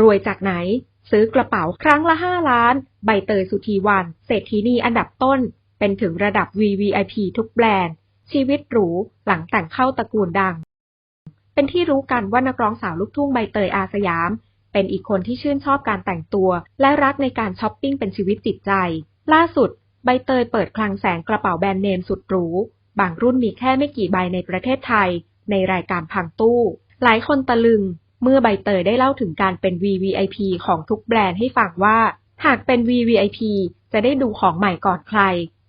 รวยจากไหน ซื้อกระเป๋าครั้งละ 5 ล้าน ใบเตยสุธีวัน เศรษฐีนีอันดับต้น เป็นถึงระดับ VVIP ทุกแบรนด์ ชีวิตหรูหลังแต่งเข้าตระกูลดัง เป็นที่รู้กันว่านักร้องสาวลูกทุ่งใบเตยอาสยาม เป็นอีกคนที่ชื่นชอบการแต่งตัว และรักในการช้อปปิ้งเป็นชีวิตจิตใจ ล่าสุด ใบเตยเปิดคลังแสงกระเป๋าแบรนด์เนมสุดหรู บางรุ่นมีแค่ไม่กี่ใบในประเทศไทย ในรายการพังตู้ หลายคนตะลึง เมื่อใบเตยได้เล่าถึงการเป็น VVIP ของทุกแบรนด์ให้ฟังว่า หากเป็น VVIP จะได้ดูของใหม่ก่อนใคร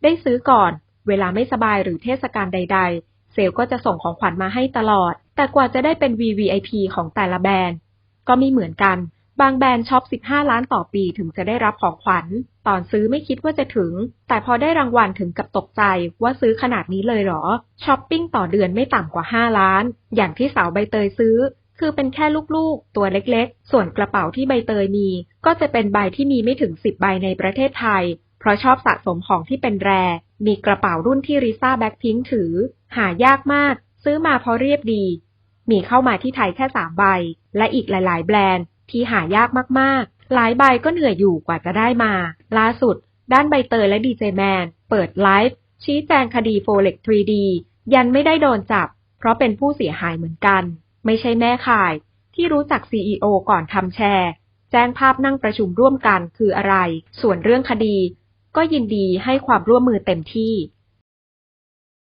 ได้ซื้อก่อน เวลาไม่สบายหรือเทศกาลใด ๆ เซลก็จะส่งของขวัญมาให้ตลอด แต่กว่าจะได้เป็น VVIP ของแต่ละแบรนด์ ก็มีเหมือนกัน บางแบรนด์ช็อป 15 ล้านต่อปีถึงจะได้รับของขวัญ ตอนซื้อไม่คิดว่าจะถึง แต่พอได้รางวัลถึงกับตกใจว่าซื้อขนาดนี้เลยเหรอ ช้อปปิ้งต่อเดือนไม่ต่ำกว่า 5 ล้าน อย่างที่สาวใบเตยซื้อ คือเป็นแค่ลูกๆ ตัวเล็กๆ ส่วนกระเป๋าที่ใบเตยมี ก็จะเป็นใบที่มีไม่ถึง10ใบในประเทศไทย เพราะชอบสะสมของที่เป็นแร มีกระเป๋ารุ่นที่ริซ่าแบ็คพิงค์ถือ หายากมาก ซื้อมาเพราะเรียบดี มีเข้ามาที่ไทยแค่สามใบ และอีกหลาย ๆ แบรนด์ที่หายากมากๆ หลายใบก็เหนื่อยอยู่กว่าจะได้มา ล่าสุด ด้านใบเตยและดีเจแมนเปิดไลฟ์ชี้แจงคดีโฟเล็ก 3D ยันไม่ได้โดนจับ เพราะเป็นผู้เสียหายเหมือนกัน ไม่ใช่แม่ข่าย ที่รู้จัก CEO ก่อนทำแชร์ แจ้งภาพนั่งประชุมร่วมกันคืออะไร ส่วนเรื่องคดี ก็ยินดีให้ความร่วมมือเต็มที่